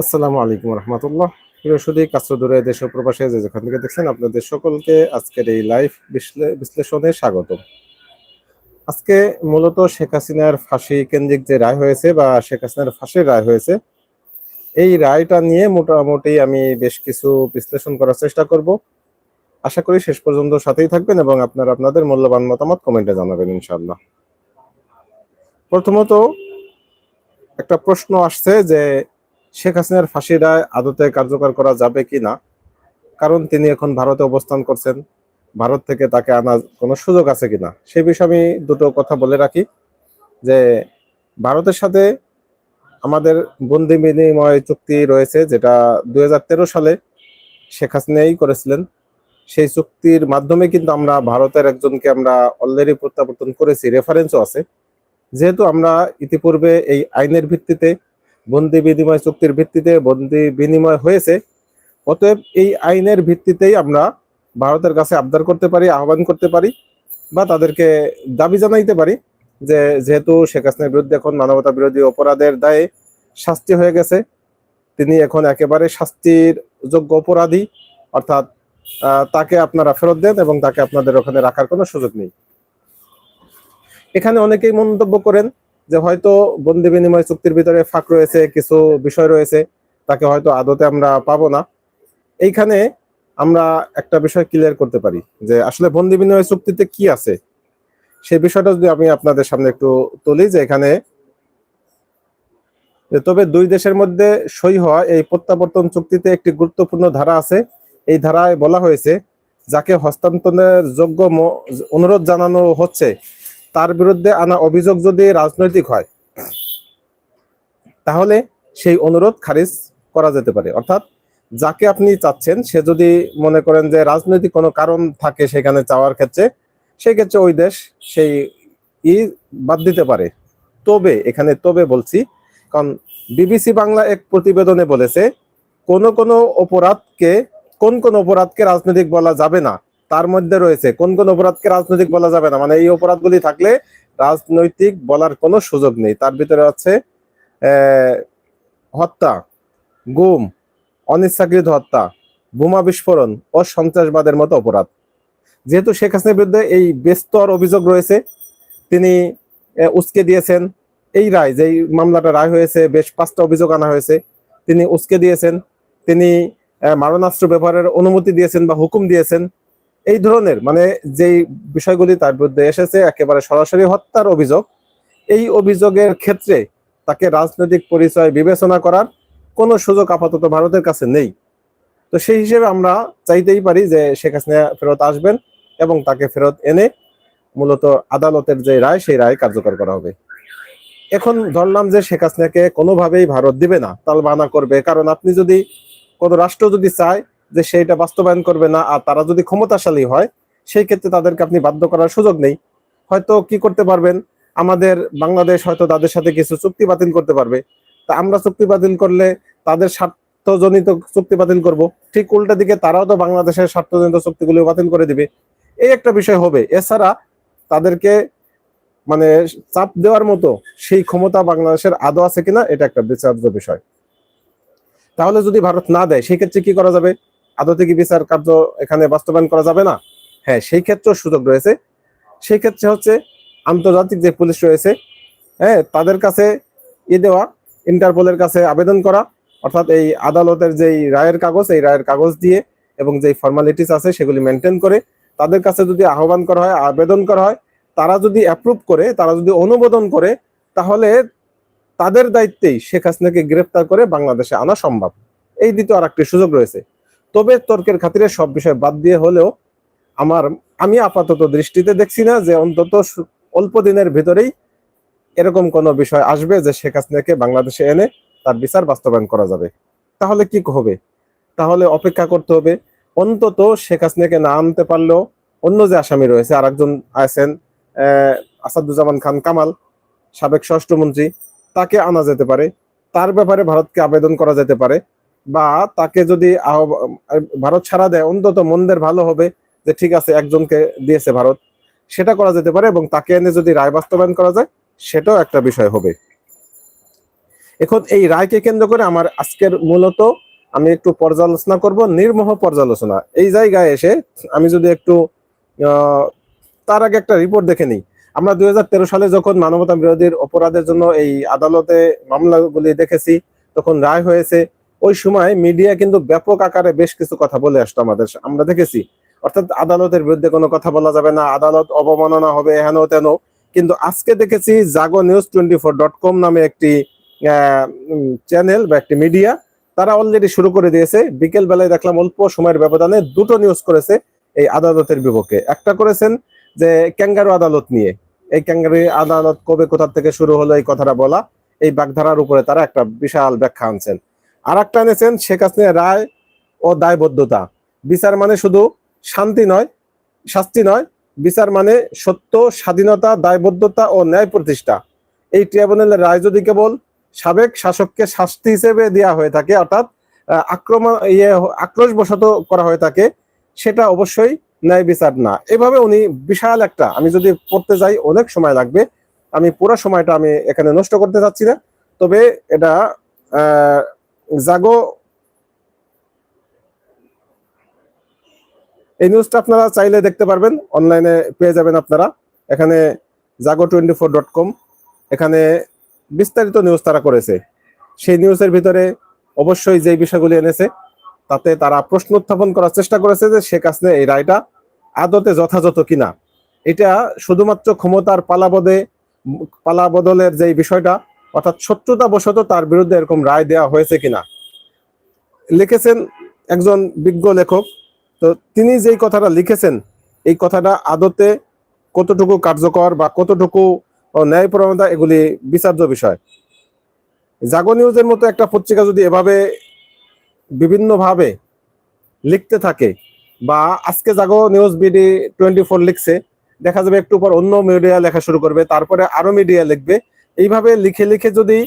আসসালামু আলাইকুম রহমতুল্লাহ। সুদী, কাস্টদূরে দেশ প্রবাসে যে যেখান থেকে দেখছেন আপনাদের সকলকে আজকের এই লাইভ বিশ্লেষণে স্বাগত আজকে মূলত শেখ হাসিনার ফাঁসি কেন্দ্রিক যে রায় হয়েছে বা শেখ হাসিনার ফাঁসির রায় হয়েছে, এই রায়টা নিয়ে মোটামুটি আমি বেশ কিছু বিশ্লেষণ করার চেষ্টা করব। আশা করি শেষ পর্যন্ত সাথেই থাকবেন এবং আপনারা আপনাদের মূল্যবান মতামত কমেন্টে জানাবেন ইনশাল্লাহ প্রথমত একটা প্রশ্ন আসছে যে শেখ হাসিনার ফাঁসি রায় আদতে কার্যকর করা যাবে কি না? কারণ তিনি এখন ভারতে অবস্থান করছেন। ভারত থেকে তাকে আনার কোনো সুযোগ আছে কি না? সেই বিষয়ে আমি দুটো কথা বলে রাখি। যে ভারতের সাথে আমাদের বন্দি বিনিময় চুক্তি রয়েছে, যেটা দু হাজার তেরো সালে শেখ হাসিনাই করেছিলেন। সেই চুক্তির মাধ্যমে কিন্তু আমরা ভারতের একজনকে আমরা অলরেডি প্রত্যাবর্তন করেছি রেফারেন্সও আছে। যেহেতু আমরা ইতিপূর্বে এই আইনের ভিত্তিতে বন্দি বিনিময় চুক্তির ভিত্তিতে বন্দি বিনিময় হয়েছে। অতএব এই আইনের ভিত্তিতেই আমরা ভারতের কাছে আবদার করতে পারি, আহ্বান করতে পারি বা তাদেরকে দাবি জানাইতে পারি যে যেহেতু শেখ হাসিনার বিরুদ্ধে এখন মানবতা বিরোধী অপরাধের দায়ে শাস্তি হয়ে গেছে, তিনি এখন একেবারে শাস্তির যোগ্য অপরাধী, অর্থাৎ তাকে আপনারা ফেরত দেন এবং তাকে আপনাদের ওখানে রাখার কোনো সুযোগ নেই। এখানে অনেকেই মন্তব্য করেন যে হয়তো বন্দি বিনিময় চুক্তির ভিতরে ফাঁক রয়েছে, কিছু বিষয় রয়েছে, তাকে হয়তো আদতে আমরা পাবো না। এইখানে আমরা একটা বিষয় ক্লিয়ার করতে পারি যে আসলে বন্দি বিনিময় চুক্তিতে কি আছে? সেই বিষয়টা যদি আমি আপনাদের সামনে একটু তুলি যে এখানে তবে দুই দেশের মধ্যে সই হওয়া এই প্রত্যাবর্তন চুক্তিতে একটি গুরুত্বপূর্ণ ধারা আছে। এই ধারায় বলা হয়েছে, যাকে হস্তান্তরের যোগ্য অনুরোধ জানানো হচ্ছে তার বিরুদ্ধে আনা অভিযোগ যদি রাজনৈতিক হয়, তাহলে সেই অনুরোধ খারিজ করা যেতে পারে। অর্থাৎ যাকে আপনি চাচ্ছেন, সে যদি মনে করেন যে রাজনৈতিক কোনো কারণ থাকে সেখানে চাওয়ার ক্ষেত্রে সেই ক্ষেত্রে ওই দেশ সেই ই বাদ দিতে পারে। তবে, এখানে তবে বলছি, কারণ বিবিসি বাংলা এক প্রতিবেদনে বলেছে, কোন কোন অপরাধকে, কোন কোন অপরাধকে রাজনৈতিক বলা যাবে না। তার মধ্যে রয়েছে। কোন কোন অপরাধকে রাজনৈতিক বলা যাবে না। মানে এই অপরাধগুলি থাকলে রাজনৈতিক বলার কোনো সুযোগ নেই। তার ভিতরে আছে হত্যা, গুম, অনিচ্ছাকৃত হত্যা, বোমা বিস্ফোরণ ও সন্ত্রাসবাদের মতো অপরাধ। যেহেতু শেখ হাসিনার বিরুদ্ধে এই বেস্তর অভিযোগ রয়েছে, তিনি উস্কে দিয়েছেন। এই রায়, যেই মামলাটা রায় হয়েছে, বেশ পাঁচটা অভিযোগ আনা হয়েছে। তিনি উস্কে দিয়েছেন। তিনি মারণাস্ত্র ব্যবহারের অনুমতি দিয়েছেন বা হুকুম দিয়েছেন। এই ধরনের মানে যেই বিষয়গুলি তার বিরুদ্ধে এসেছে, একেবারে সরাসরি হত্যার অভিযোগ, এই অভিযোগের ক্ষেত্রে তাকে রাজনৈতিক পরিচয় বিবেচনা করার কোনো সুযোগ আপাতত ভারতের কাছে নেই। তো সেই হিসেবে আমরা চাইতেই পারি যে শেখ হাসিনা ফেরত আসবেন এবং তাকে ফেরত এনে মূলত আদালতের যে রায়, সেই রায় কার্যকর করা হবে। এখন ধরলাম যে শেখ হাসিনাকে কোনোভাবেই ভারত দিবে না তাল বানা করবে। কারণ আপনি যদি কোনো রাষ্ট্র যদি চায় যে সেইটা বাস্তবায়ন করবে না, আর তারা যদি ক্ষমতাশালী হয়, সেই ক্ষেত্রে তাদেরকে আপনি বাধ্য করার সুযোগ নেই। হয়তো কি করতে পারবেন? আমাদের বাংলাদেশ হয়তো তাদের সাথে কিছু চুক্তি বাতিল করতে পারবে। তা আমরা চুক্তি বাতিল করলে তাদের স্বার্থজনিত চুক্তি বাতিল করব। ঠিক উল্টা দিকে তারাও তো বাংলাদেশের স্বার্থজনিত চুক্তিগুলো বাতিল করে দিবে। এই একটা বিষয় হবে। এছাড়া তাদেরকে মানে চাপ দেওয়ার মতো সেই ক্ষমতা বাংলাদেশের আদৌ আছে কিনা, এটা একটা বিচার্য বিষয়। তাহলে যদি ভারত না দেয়, সেক্ষেত্রে কি করা যাবে? আদতে কি বিচার কার্য এখানে বাস্তবায়ন করা যাবে না। হ্যাঁ সেই ক্ষেত্রেও সুযোগ রয়েছে। সেই ক্ষেত্রে হচ্ছে আন্তর্জাতিক যে পুলিশ রয়েছে হ্যাঁ তাদের কাছে ই দেওয়া, ইন্টারপোলের কাছে আবেদন করা, অর্থাৎ এই আদালতের যেই রায়ের কাগজ, এই রায়ের কাগজ দিয়ে এবং যেই ফর্মালিটিস আছে সেগুলি মেনটেন করে তাদের কাছে যদি আহ্বান করা হয়, আবেদন করা হয়, তারা যদি অ্যাপ্রুভ করে, তারা যদি অনুমোদন করে, তাহলে তাদের দায়িত্বেই শেখ হাসিনাকে গ্রেফতার করে বাংলাদেশে আনা সম্ভব। এই দ্বিতীয় আর একটি সুযোগ রয়েছে। তবে তর্কের খাতিরে সব বিষয় বাদ দিয়ে হলেও আমার, আমি আপাতত দৃষ্টিতে দেখছি না যে অন্তত অল্প দিনের ভিতরেই এরকম কোনো বিষয় আসবে যে শেখ হাসিনাকে বাংলাদেশে এনে তার বিচার বাস্তবায়ন করা যাবে। তাহলে কি হবে? তাহলে অপেক্ষা করতে হবে। অন্তত শেখ হাসিনাকে না আনতে পারলেও অন্য যে আসামি রয়েছে আর একজন আছেন আসাদুজ্জামান খান কামাল, সাবেক স্বরাষ্ট্রমন্ত্রী, তাকে আনা যেতে পারে। তার ব্যাপারে ভারতকে আবেদন করা যেতে পারে। বা তাকে যদি ভারত ছাড়া দেয়, অন্তত মন্দের ভালো হবে যে ঠিক আছে, একজনকে দিয়েছে ভারত। সেটা করা যেতে পারে এবং তাকে এনে যদি রায় বাস্তবায়ন করা যায়, সেটাও একটা বিষয় হবে। এখন এই রায়কে কেন্দ্র করে আমার আজকের মূলত আমি একটু পর্যালোচনা করব, নির্মোহ পর্যালোচনা। এই জায়গায় এসে আমি যদি একটু তার আগে একটা রিপোর্ট দেখে নিই। আমরা দুই হাজার তেরো সালে যখন মানবতা বিরোধীর অপরাধের জন্য এই আদালতে মামলাগুলি দেখেছি, তখন রায় হয়েছে ওই সময় মিডিয়া কিন্তু ব্যাপক আকারে বেশ কিছু কথা বলে আসতো আমাদের আমরা দেখেছি। অর্থাৎ আদালতের বিরুদ্ধে কোনো কথা বলা যাবে না, আদালত অবমাননা হবে হেন তেন। কিন্তু আজকে দেখেছি Jago news twenty four dot com নামে একটি চ্যানেল বা একটি মিডিয়া তারা অলরেডি শুরু করে দিয়েছে। বিকেল বেলায় দেখলাম অল্প সময়ের ব্যবধানে দুটো নিউজ করেছে এই আদালতের বিপক্ষে। একটা করেছেন যে ক্যাঙ্গারু আদালত নিয়ে। এই ক্যাঙ্গারু আদালত কবে কোথা থেকে শুরু হলো এই কথাটা বলা, এই বাগধারার উপরে তারা একটা বিশাল ব্যাখ্যা আনছেন। আর একটা এনেছেন শেখ হাসিনা রায় ও দায়বদ্ধতা। বিচার মানে শুধু শান্তি নয়, শাস্তি নয়, বিচার মানে সত্য, স্বাধীনতা, দায়বদ্ধতা ও ন্যায় প্রতিষ্ঠা। এই ট্রাইব্যুনালের রায় যদি কেবল সাবেক শাসককে শাস্তি হিসেবে দেওয়া হয়ে থাকে, অর্থাৎ আক্রমণ ইয়ে আক্রোশ বশত করা হয়ে থাকে, সেটা অবশ্যই ন্যায় বিচার না। এভাবে উনি বিশাল একটা, আমি যদি পড়তে যাই, অনেক সময় লাগবে। আমি পুরো সময়টা আমি এখানে নষ্ট করতে চাচ্ছি না। তবে এটা জাগো। এই নিউজটা আপনারা চাইলে দেখতে পারবেন অনলাইনে পেয়ে যাবেন আপনারা। এখানে Jago twenty four dot com এখানে বিস্তারিত নিউজ তারা করেছে। সেই নিউজের ভিতরে অবশ্যই যে বিষয়গুলি এনেছে, তাতে তারা প্রশ্ন উত্থাপন করার চেষ্টা করেছে যে শেখ হাসিনা এই রায়টা আদতে যথাযথ কিনা। এটা শুধুমাত্র ক্ষমতার পালাবদে পালা বদলের যে বিষয়টা অর্থাৎ শত্রুতা বশত তার বিরুদ্ধে এরকম রায় দেওয়া হয়েছে কিনা। লিখেছেন একজন বিজ্ঞ লেখক। তো তিনি যেই কথাটা লিখেছেন, এই কথাটা আদতে কতটুকু কার্যকর বা কতটুকু ন্যায়পরণতা এগুলি বিচার্য বিষয়। জাগো নিউজের মতো একটা পত্রিকা যদি এভাবে বিভিন্নভাবে লিখতে থাকে বা আজকে Jago news BD twenty four লিখছে, দেখা যাবে একটু পর অন্য মিডিয়া লেখা শুরু করবে, তারপরে আরও মিডিয়া লিখবে এইভাবে লিখে লিখে যদি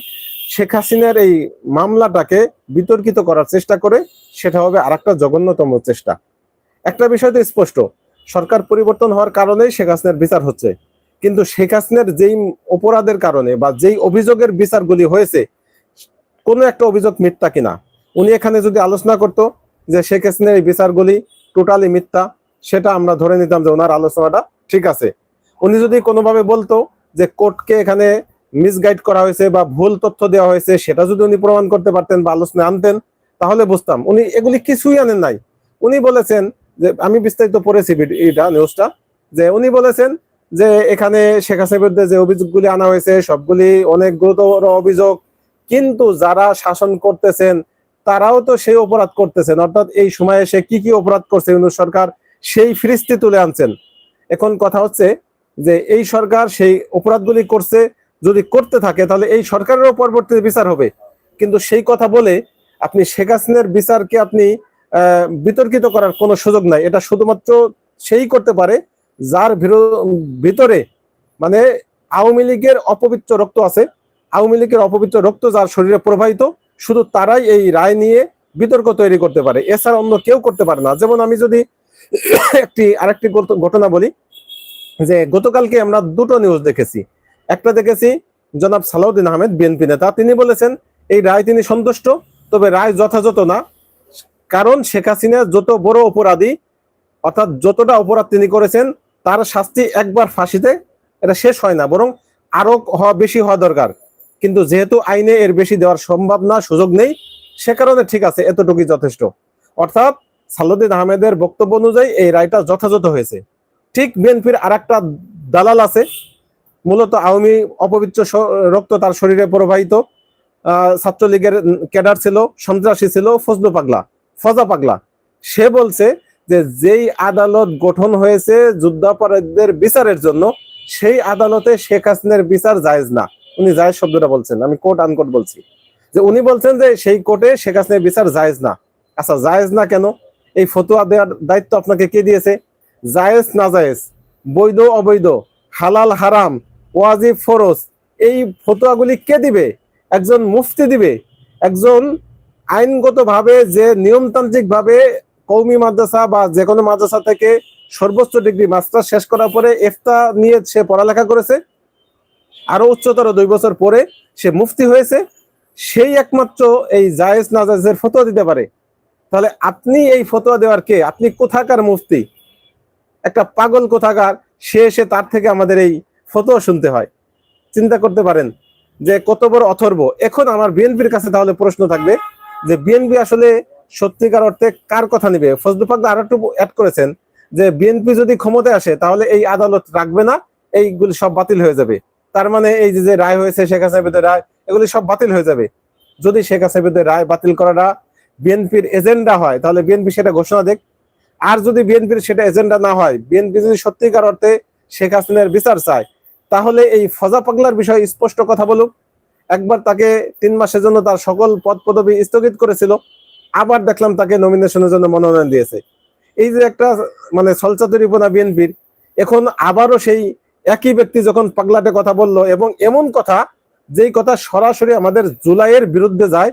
শেখ হাসিনার এই মামলাটাকে বিতর্কিত করার চেষ্টা করে, সেটা হবে আর একটা জঘন্যতম চেষ্টা। একটা বিষয় তো স্পষ্ট, সরকার পরিবর্তন হওয়ার কারণেই শেখ হাসিনার বিচার হচ্ছে। কিন্তু শেখ হাসিনার যেই অপরাধের কারণে বা যেই অভিযোগের বিচারগুলি হয়েছে, কোনো একটা অভিযোগ মিথ্যা কিনা? উনি এখানে যদি আলোচনা করতো যে শেখ হাসিনার এই বিচারগুলি টোটালি মিথ্যা, সেটা আমরা ধরে নিতাম যে ওনার আলোচনাটা ঠিক আছে। উনি যদি কোনোভাবে বলতো যে কোর্টকে এখানে মিসগাইড করা হয়েছে বা ভুল তথ্য দেওয়া হয়েছে, সেটা যদি উনি প্রমাণ করতে পারতেন বা আলোচনায় আনতেন, তাহলে বুঝতাম। উনি এগুলি কিছুই আনেন নাই। উনি বলেছেন যে, আমি বিস্তারিত পড়েছি এটা নিউজটা যে উনি বলেছেন যে, এখানে শেখ হাসিনার বিরুদ্ধে যে অভিযোগগুলি আনা হয়েছে, সবগুলি অনেক গুরুতর অভিযোগ, কিন্তু যারা শাসন করতেছেন, তারাও তো সেই অপরাধ করতেছেন। অর্থাৎ এই সময়ে সে কি কি অপরাধ করছে ইউনুস সরকার, সেই ফিরিস্তি তুলে আনছেন। এখন কথা হচ্ছে যে, এই সরকার সেই অপরাধগুলি করছে যদি করতে থাকে, তাহলে এই সরকারেরও পরবর্তী বিচার হবে। কিন্তু সেই কথা বলে আপনি শেখ হাসিনার বিচারকে আপনি বিতর্কিত করার কোনো সুযোগ নাই। এটা শুধুমাত্র সেই করতে পারে যার ভিতরে মানে আওয়ামী লীগের অপবিত্র রক্ত আছে। আওয়ামী লীগের অপবিত্র রক্ত যার শরীরে প্রবাহিত, শুধু তারাই এই রায় নিয়ে বিতর্ক তৈরি করতে পারে। এছাড়া অন্য কেউ করতে পারে না। যেমন আমি যদি একটি, আরেকটি ঘটনা বলি, যে গতকালকে আমরা দুটো নিউজ দেখেছি। একটা দেখেছি, জনাব সালাউদ্দিন আহমেদ, বিএনপি নেতা। তিনি বলেছেন, এই রায় তিনি সন্তুষ্ট, তবে রায় যথাযথ না। কারণ শেখ হাসিনা যত বড় অপরাধী, অর্থাৎ যতটা অপরাধ তিনি করেছেন, তার শাস্তি একবার ফাঁসিতে এটা শেষ হয় না, বরং আরও হওয়া, বেশি হওয়া দরকার। কিন্তু যেহেতু আইনে এর বেশি দেওয়ার সম্ভব না, সুযোগ নেই, সে কারণে ঠিক আছে, এতটুকুই যথেষ্ট। অর্থাৎ সালাউদ্দিন আহমেদের বক্তব্য অনুযায়ী এই রায়টা যথাযথ হয়েছে। ঠিক বিএনপির আর একটা দালাল আছে মূলত আওয়ামী অপবিত্র রক্ত তার শরীরে প্রবাহিত। ছাত্রলীগের ক্যাডার ছিল, সন্ত্রাসী ছিল, ফজলু পাগলা, ফজা পাগলা। সে বলছে যে যেই আদালত গঠন হয়েছে যুদ্ধাপরাধীদের বিচারের জন্য, সেই আদালতে শেখ হাসিনার বিচার জায়েজ না। উনি জায়েজ শব্দটা বলছেন, আমি কোর্ট আনকোট বলছি। যে উনি বলছেন যে সেই কোর্টে শেখ হাসিনার বিচার জায়েজ না। আচ্ছা জায়েজ না কেন? এই ফতোয়া দেওয়ার দায়িত্ব আপনাকে কে দিয়েছে? জায়েজ না জায়েজ? বৈধ, অবৈধ? হালাল, হারাম? ওয়াজিব ফরজ। এই ফতোয়াগুলি কে দিবে? একজন মুফতি দিবে। একজন আইনগতভাবে যে নিয়মতান্ত্রিক ভাবে কৌমি মাদ্রাসা বা যে কোনো মাদ্রাসা থেকে সর্বোচ্চ ডিগ্রি মাস্টার শেষ করার পরে এফতা নিয়ে সে পড়ালেখা করেছে। আরও উচ্চতর দুই বছর পরে সে মুফতি হয়েছে। সেই একমাত্র এই জায়েজ নাজাজের ফতোয়া দিতে পারে। তাহলে আপনি এই ফতোয়া দেওয়ার কে? আপনি কোথাকার মুফতি? একটা পাগল কোথাকার? সে এসে তার থেকে আমাদের এই ফতোয়া শুনতে হয়। চিন্তা করতে পারেন যে কত বড় অথর্ব। এখন আমার বিএনপির কাছে তাহলে প্রশ্ন থাকবে যে বিএনপি আসলে সত্যিকার অর্থে কার কথা নিবে? ফজলু ফাকদা আর একটু অ্যাড করেছেন যে বিএনপি যদি ক্ষমতায় আসে তাহলে এই আদালত রাখবে না, এইগুলি সব বাতিল হয়ে যাবে। তার মানে এই যে রায় হয়েছে শেখ হাসিনা রায়, এগুলি সব বাতিল হয়ে যাবে। যদি শেখ হাসিনা রায় বাতিল করাটা বিএনপির এজেন্ডা হয়, তাহলে বিএনপি সেটা ঘোষণা দেখ আর যদি বিএনপির সেটা এজেন্ডা না হয়, বিএনপি যদি সত্যিকার অর্থে শেখ হাসিনার বিচার চায় তাহলে এই ফজা পাগলার বিষয়ে স্পষ্ট কথা বলুক। একবার তাকে তিন মাসের জন্য তার সকল পদ পদবি স্থগিত করেছিল। আবার দেখলাম তাকে নমিনেশনের জন্য মনোনয়ন দিয়েছে। এই যে একটা মানে সলচাতুরিপনা বিএনপির, এখন আবারও সেই একই ব্যক্তি যখন পাগলাটে কথা বলল এবং এমন কথা, যেই কথা সরাসরি আমাদের জুলাইয়ের বিরুদ্ধে যায়,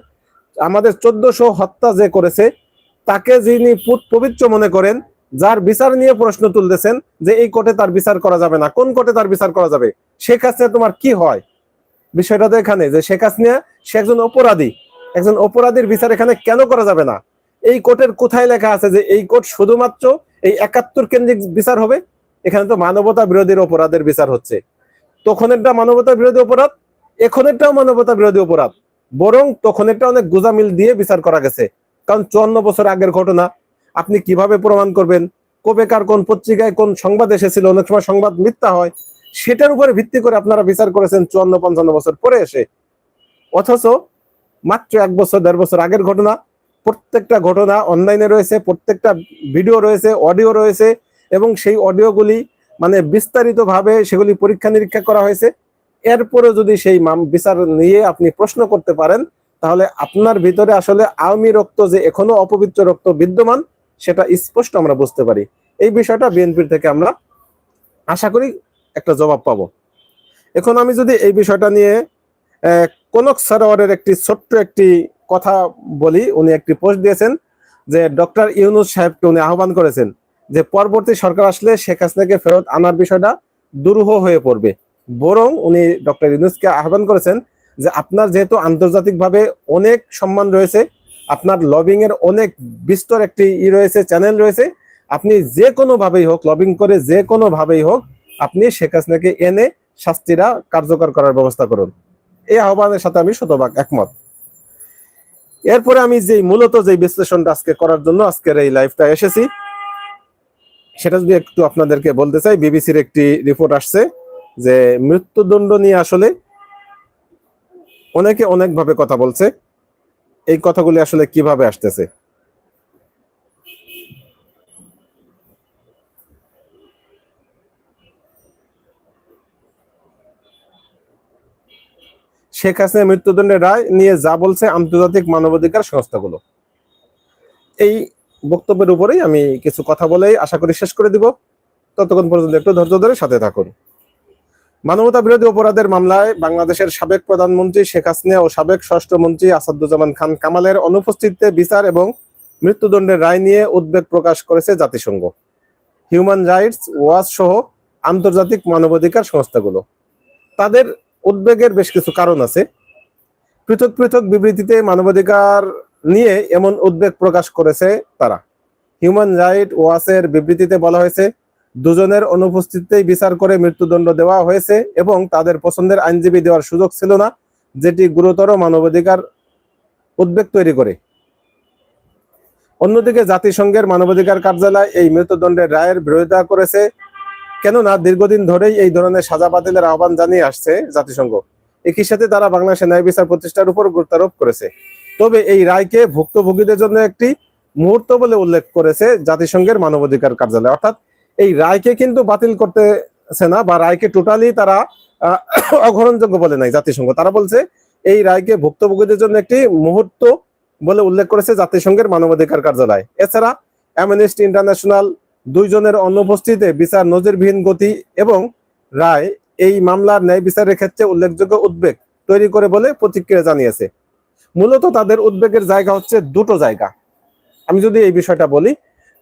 আমাদের চোদ্দশো হত্যা যে করেছে, তাকে যিনি পুত পবিত্র মনে করেন যার বিচার নিয়ে প্রশ্ন তুলতেছেন যে এই কোর্টে তার বিচার করা যাবে না, কোন কোর্টে তার বিচার করা যাবে? শেখ হাসিনা তোমার কি হয়? বিষয়টা তো এখানে যে শেখ হাসিনা সে একজন অপরাধী, একজন অপরাধীর বিচার এখানে কেন করা যাবে না? এই কোর্টের কোথায় লেখা আছে যে এই কোর্ট শুধুমাত্র এই একাত্তর কেন্দ্রিক বিচার হবে? এখানে তো মানবতা বিরোধীর অপরাধের বিচার হচ্ছে। তখনেরটা মানবতা বিরোধী অপরাধ, এখনেরটাও মানবতা বিরোধী অপরাধ। বরং তখনেরটা অনেক গোজামিল দিয়ে বিচার করা গেছে। কারণ চুয়ান্ন বছর আগের ঘটনা আপনি কীভাবে প্রমাণ করবেন? কবেকার কোন পত্রিকায় কোন সংবাদ এসেছিল? অনেক সময় সংবাদ মিথ্যা হয়। সেটার উপরে ভিত্তি করে আপনারা বিচার করেছেন চুয়ান্ন, পঞ্চান্ন বছর পরে এসে। অথচ মাত্র এক বছর, দেড় বছর আগের ঘটনা, প্রত্যেকটা ঘটনা অনলাইনে রয়েছে, প্রত্যেকটা ভিডিও রয়েছে, অডিও রয়েছে, এবং সেই অডিওগুলি মানে বিস্তারিতভাবে সেগুলি পরীক্ষা নিরীক্ষা করা হয়েছে। এরপরে যদি সেই বিচার নিয়ে আপনি প্রশ্ন করতে পারেন, তাহলে আপনার ভিতরে আসলে আওয়ামী রক্ত যে এখনও অপবিত্র রক্ত বিদ্যমান সেটা স্পষ্ট আমরা বুঝতে পারি। এই বিষয়টা বিএনপির থেকে আমরা আশা করি একটা জবাব পাবো। এখন আমি যদি এই বিষয়টা নিয়ে কনক সরোয়ারের একটি ছোট্ট একটি কথা বলি, উনি একটি পোস্ট দিয়েছেন যে ডক্টর ইউনুস সাহেবকে উনি আহ্বান করেছেন যে পরবর্তী সরকার আসলে শেখ হাসিনাকে ফেরত আনার বিষয়টা দুরূহ হয়ে পড়বে। বরং উনি ডক্টর ইউনুসকে আহ্বান করেছেন যে আপনার যেহেতু আন্তর্জাতিকভাবে অনেক সম্মান রয়েছে আপনার লবিং এর অনেক বিস্তর একটি ই রয়েছে চ্যানেল রয়েছে। আপনি যে কোনো ভাবেই হোক লবিং করে যে কোনো ভাবেই হোক, আপনি শেখ হাসিনাকে এনে শাস্তিরা কার্যকর করার ব্যবস্থা করুন। এই আহ্বানের সাথে আমি শতভাগ একমত। এরপরে আমি যে মূলত যে বিশ্লেষণটা আজকে করার জন্য আজকের এই লাইভটা এসেছি, সেটা যদি একটু আপনাদেরকে বলতে চাই, বিবিসির একটি রিপোর্ট আসছে যে মৃত্যুদণ্ড নিয়ে আসলে অনেকে অনেকভাবে কথা বলছে। এই কথাগুলি আসলে কীভাবে আসতেছে? শেখ হাসিনা মৃত্যুদণ্ডের রায় নিয়ে যা বলছে আন্তর্জাতিক মানবাধিকার সংস্থাগুলো। এই বক্তব্যের উপরেই আমি কিছু কথা বলেই আশা করি শেষ করে দিব। ততক্ষণ পর্যন্ত একটু ধৈর্য ধরে সাথে থাকুন। মানবতা বিরোধী অপরাধের মামলায় বাংলাদেশের সাবেক প্রধানমন্ত্রী শেখ হাসিনা ও সাবেক স্বরাষ্ট্রমন্ত্রী আসাদুজ্জামান খান কামালের অনুপস্থিতিতে বিচার এবং মৃত্যুদণ্ডের রায় নিয়ে উদ্বেগ প্রকাশ করেছে জাতিসংঘ। হিউম্যান রাইটস ওয়াচ সহ আন্তর্জাতিক মানবাধিকার সংস্থাগুলো। তাদের উদ্বেগের বেশ কিছু কারণ আছে। পৃথক পৃথক বিবৃতিতে মানবাধিকার নিয়ে এমন উদ্বেগ প্রকাশ করেছে তারা। হিউম্যান রাইট ওয়াচের বিবৃতিতে বলা হয়েছে দুজনের অনুপস্থিতিতেই বিচার করে মৃত্যুদণ্ড দেওয়া হয়েছে এবং তাদের পছন্দের আইনজীবী দেওয়ার সুযোগ ছিল না, যেটি গুরুতর মানবাধিকার উদ্বেগ তৈরি করে। অন্যদিকে জাতিসংঘের মানবাধিকার কার্যালয় এই মৃত্যুদণ্ডের রায়ের বিরোধিতা করেছে, কেননা দীর্ঘদিন ধরেই এই ধরনের সাজা বাতিলের আহ্বান জানিয়ে আসছে জাতিসংঘ। একই সাথে তারা বাংলাদেশের ন্যায় বিচার প্রতিষ্ঠার উপর গুরুত্বারোপ করেছে। তবে এই রায়কে ভুক্তভোগীদের জন্য একটি মুহূর্ত বলে উল্লেখ করেছে জাতিসংঘের মানবাধিকার কার্যালয়, অর্থাৎ এই রায়কে কিন্তু বাতিল করতেছে না বা রায়কে টোটালি তারা অগ্রহণযোগ্য বলে নাই জাতিসংঘ। তারা বলছে, এই রায়কে ভুক্তভোগীদের জন্য একটি মুহূর্ত বলে উল্লেখ করেছে জাতিসংঘের মানবাধিকার কার্যালয়। এছাড়া অ্যামনেস্টি ইন্টারন্যাশনাল দুইজনের অনুপস্থিতিতে বিচার নজিরবিহীন গতি এবং রায় এই মামলার ন্যায় বিচারের ক্ষেত্রে উল্লেখযোগ্য উদ্বেগ তৈরি করে বলে প্রতিক্রিয়া জানিয়েছে। মূলত তাদের উদ্বেগের জায়গা হচ্ছে দুটো জায়গা। আমি যদি এই বিষয়টা বলি,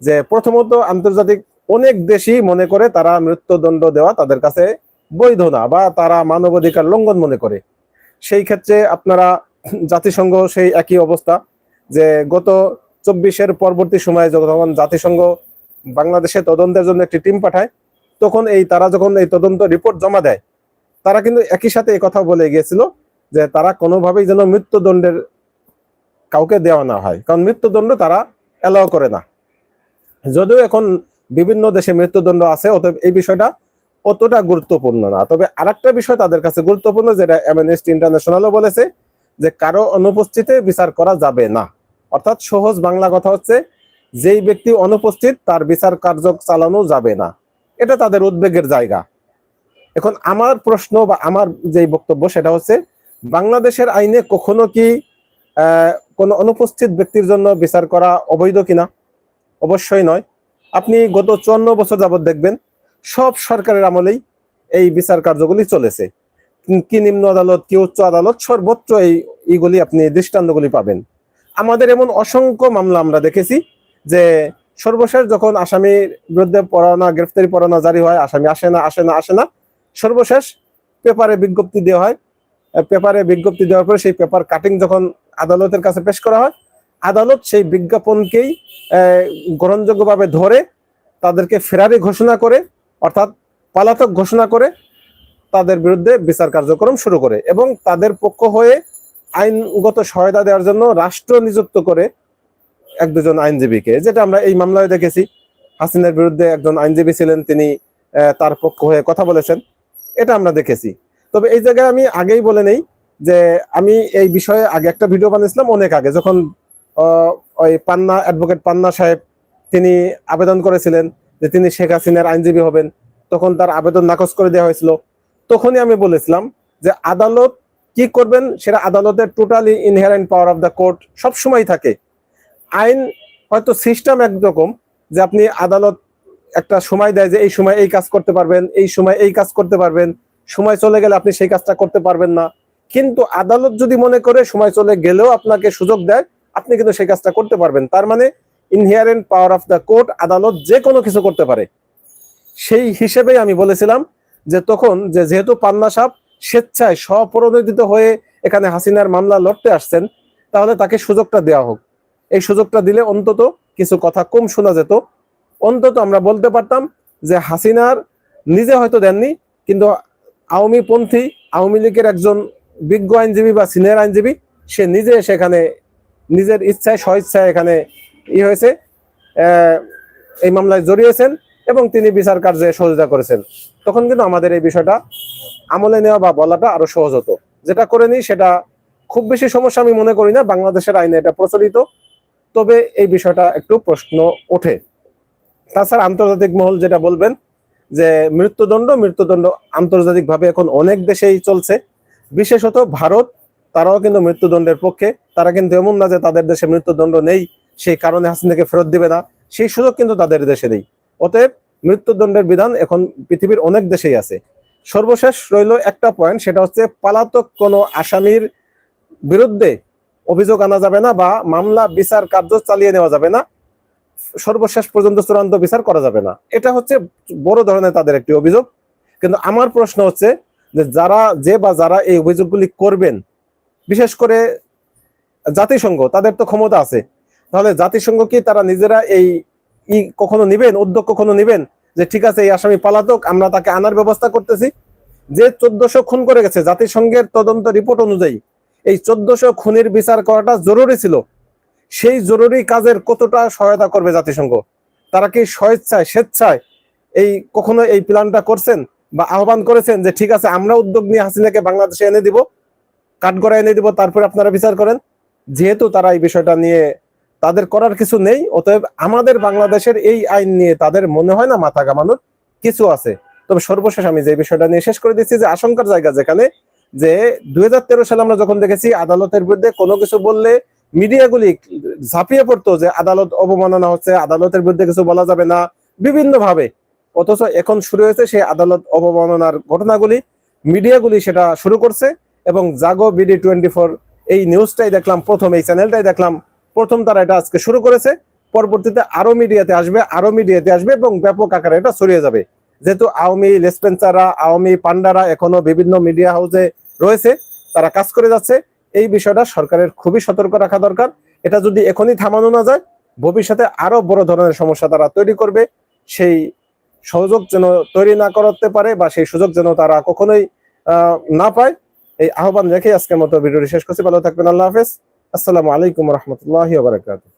যে প্রথমত আন্তর্জাতিক অনেক দেশই মনে করে তারা মৃত্যুদণ্ড দেওয়া তাদের কাছে বৈধ না বা তারা মানবাধিকার লঙ্ঘন মনে করে। সেই ক্ষেত্রে আপনারা জাতিসংঘ সেই একই অবস্থা যে গত চব্বিশের পরবর্তী সময়ে যখন জাতিসংঘ বাংলাদেশে তদন্তের জন্য একটি টিম পাঠায়, তখন এই তারা যখন এই তদন্ত রিপোর্ট জমা দেয়, তারা কিন্তু একই সাথে এই কথা বলে গিয়েছিল যে তারা কোনোভাবেই যেন মৃত্যুদণ্ডের কাউকে দেওয়া না হয়। কারণ মৃত্যুদণ্ড তারা অ্যালাউ করে না। যদিও এখন বিভিন্ন দেশে মৃত্যুদণ্ড আছে, অতএব এই বিষয়টা অতটা গুরুত্বপূর্ণ না। তবে আরেকটা বিষয় তাদের কাছে গুরুত্বপূর্ণ, যেটা অ্যামনেস্টি ইন্টারন্যাশনালও বলেছে যে কারও অনুপস্থিতিতে বিচার করা যাবে না। অর্থাৎ সহজ বাংলা কথা হচ্ছে, যেই ব্যক্তি অনুপস্থিত তার বিচার কার্য চালানো যাবে না। এটা তাদের উদ্বেগের জায়গা। এখন আমার প্রশ্ন বা আমার যে বক্তব্য সেটা হচ্ছে, বাংলাদেশের আইনে কখনো কি কোনো অনুপস্থিত ব্যক্তির জন্য বিচার করা অবৈধ কিনা? অবশ্যই নয়। আপনি গত চুয়ান্ন বছর যাবত দেখবেন, সব সরকারের আমলেই এই বিচার কার্যগুলি চলেছে। কি- নিম্ন আদালত, কি উচ্চ আদালত সর্বোচ্চ এই এইগুলি আপনি দৃষ্টান্তগুলি পাবেন। আমাদের এমন অসংখ্য মামলা আমরা দেখেছি যে সর্বশেষ যখন আসামির বিরুদ্ধে পরোয়ানা, গ্রেফতারি পরোয়ানা জারি হয়, আসামি আসে না আসে না আসে না, সর্বশেষ পেপারে বিজ্ঞপ্তি দেওয়া হয়। পেপারে বিজ্ঞপ্তি দেওয়ার পরে সেই পেপার কাটিং যখন আদালতের কাছে পেশ করা হয় আদালত সেই বিজ্ঞাপনকেই গ্রহণযোগ্যভাবে ধরে তাদেরকে ফেরারি ঘোষণা করে, অর্থাৎ পলাতক ঘোষণা করে তাদের বিরুদ্ধে বিচার কার্যক্রম শুরু করে এবং তাদের পক্ষ হয়ে আইনগত সহায়তা দেওয়ার জন্য রাষ্ট্র নিযুক্ত করে এক দুজন আইনজীবীকে, যেটা আমরা এই মামলায় দেখেছি। হাসিনের বিরুদ্ধে একজন আইনজীবী ছিলেন, তিনি তার পক্ষ হয়ে কথা বলেছেন। এটা আমরা দেখেছি। তবে এই জায়গায় আমি আগেই বলে নেই যে আমি এই বিষয়ে আগে একটা ভিডিও বানিয়েছিলাম অনেক আগে, যখন ওই পান্না অ্যাডভোকেট পান্না সাহেব, তিনি আবেদন করেছিলেন যে তিনি শেখ হাসিনার আইনজীবী হবেন। তখন তার আবেদন নাকচ করে দেওয়া হয়েছিল। তখনই আমি বলেছিলাম যে আদালত কি করবেন সেটা আদালতের totally inherent power of the court সব সময় থাকে। আইন হয়তো সিস্টেম একরকম যে আপনি আদালত একটা সময় দেয় যে এই সময় এই কাজ করতে পারবেন, এই সময় এই কাজ করতে পারবেন, সময় চলে গেলে আপনি সেই কাজটা করতে পারবেন না। কিন্তু আদালত যদি মনে করে সময় চলে গেলেও আপনাকে সুযোগ দেয় আপনি কিন্তু সেই কাজটা করতে পারবেন। তার মানে inherent power of the court আদালত যে কোনো কিছু করতে পারে। সেই হিসেবেই আমি বলেছিলাম যে তখন যে যেহেতু পান্না সাপ স্বেচ্ছায় স্বপ্রণোদিত হয়ে এখানে হাসিনার মামলা লড়তে আসছেন, তাহলে তাকে সুযোগটা দেওয়া হোক। এই সুযোগটা দিলে অন্তত কিছু কথা কম শোনা যেত। অন্তত আমরা বলতে পারতাম যে হাসিনার নিজে হয়তো দেননি, কিন্তু আওয়ামী পন্থী আওয়ামী লীগের একজন বিজ্ঞ আইনজীবী বা সিনিয়র আইনজীবী, সে নিজে সেখানে নিজের ইচ্ছায়, স্বইচ্ছায় এখানে ই হয়েছে এই মামলায় জড়িয়েছেন এবং তিনি বিচার কার্যে সহযোগিতা করেছেন। তখন কিন্তু আমাদের এই বিষয়টা আমলে নেওয়া বা বলাটা আরও সহজ হতো। যেটা করে নি সেটা খুব বেশি সমস্যা আমি মনে করি না, বাংলাদেশের আইনে এটা প্রচলিত। তবে এই বিষয়টা একটু প্রশ্ন ওঠে। তাছাড়া আন্তর্জাতিক মহল যেটা বলবেন যে মৃত্যুদণ্ড মৃত্যুদণ্ড আন্তর্জাতিকভাবে এখন অনেক দেশেই চলছে। বিশেষত ভারত তারাও কিন্তু মৃত্যুদণ্ডের পক্ষে। তারা কিন্তু এমন না যে তাদের দেশে মৃত্যুদণ্ড নেই, সেই কারণে হাসিনাকে ফেরত দিবে না। সেই সুযোগ কিন্তু তাদের দেশে নেই। অতএব মৃত্যুদণ্ডের বিধান এখন পৃথিবীর অনেক দেশেই আছে। সর্বশেষ রইল একটা পয়েন্ট সেটা হচ্ছে পালাতক কোনো আসামির বিরুদ্ধে অভিযোগ আনা যাবে না বা মামলা, বিচার কার্য চালিয়ে নেওয়া যাবে না। সর্বশেষ পর্যন্ত চূড়ান্ত বিচার করা যাবে না। এটা হচ্ছে বড় ধরনের তাদের একটি অভিযোগ। কিন্তু আমার প্রশ্ন হচ্ছে যে যারা যে বা যারা এই অভিযোগগুলি করবেন বিশেষ করে জাতিসংঘ, তাদের তো ক্ষমতা আছে। তাহলে জাতিসংঘ কি তারা নিজেরা এই ই কখনো নিবেন, উদ্যোগ কখনো নিবেন? যে ঠিক আছে, এই আসামি পালাতক, আমরা তাকে আনার ব্যবস্থা করতেছি। যে চোদ্দশো খুন করে গেছে, জাতিসংঘের তদন্ত রিপোর্ট অনুযায়ী, এই চোদ্দশো খুনের বিচার করাটা জরুরি ছিল। সেই জরুরি কাজের কতটা সহায়তা করবে জাতিসংঘ? তারা কি স্বেচ্ছায় স্বেচ্ছায় এই কখনো এই প্ল্যানটা করছেন? বা আহ্বান করেছেন যে ঠিক আছে, আমরা উদ্যোগ নিয়ে হাসিনাকে বাংলাদেশে এনে দিব কাঠগড়া এনে দিব, তারপরে আপনারা বিচার করেন। যেহেতু তারা এই বিষয়টা নিয়ে তাদের করার কিছু নেই, অতএব আমাদের বাংলাদেশের এই আইন নিয়ে তাদের মনে হয় না মাথা ঘামানোর কিছু আছে। তবে সর্বশেষ আমি যে বিষয়টা নিয়ে শেষ করে দিচ্ছি, যে আশঙ্কার জায়গা যেখানে, যে দুই হাজার তেরো সালে আমরা যখন দেখেছি আদালতের বিরুদ্ধে কোনো কিছু বললে মিডিয়াগুলি ঝাঁপিয়ে পড়তো যে আদালত অবমাননা হচ্ছে, আদালতের বিরুদ্ধে কিছু বলা যাবে না বিভিন্ন ভাবে অথচ এখন শুরু হয়েছে সেই আদালত অবমাননার ঘটনাগুলি, মিডিয়াগুলি সেটা শুরু করছে। এবং জাগো বিডি টোয়েন্টি ফোর, এই নিউজটাই দেখলাম প্রথম, এই চ্যানেলটাই দেখলাম প্রথম তারা এটা আজকে শুরু করেছে। পরবর্তীতে আরও মিডিয়াতে আসবে, আরও মিডিয়াতে আসবে এবং ব্যাপক আকারে এটা ছড়িয়ে যাবে। যেহেতু আওয়ামী লেসপেন্সাররা, আওয়ামী পান্ডারা এখনও বিভিন্ন মিডিয়া হাউসে রয়েছে, তারা কাজ করে যাচ্ছে। এই বিষয়টা সরকারের খুবই সতর্ক রাখা দরকার। এটা যদি এখনই থামানো না যায়, ভবিষ্যতে আরও বড় ধরনের সমস্যা তারা তৈরি করবে। সেই সুযোগ যেন তৈরি না করতে পারে বা সেই সুযোগ যেন তারা কখনোই না পায় এই আহ্বান রেখে আজকের মতো ভিডিওটি শেষ করছি। ভালো থাকবেন, আল্লাহ হাফেজ। আসসালামু আলাইকুম রহমতুল্লাহ বারকাতুহ।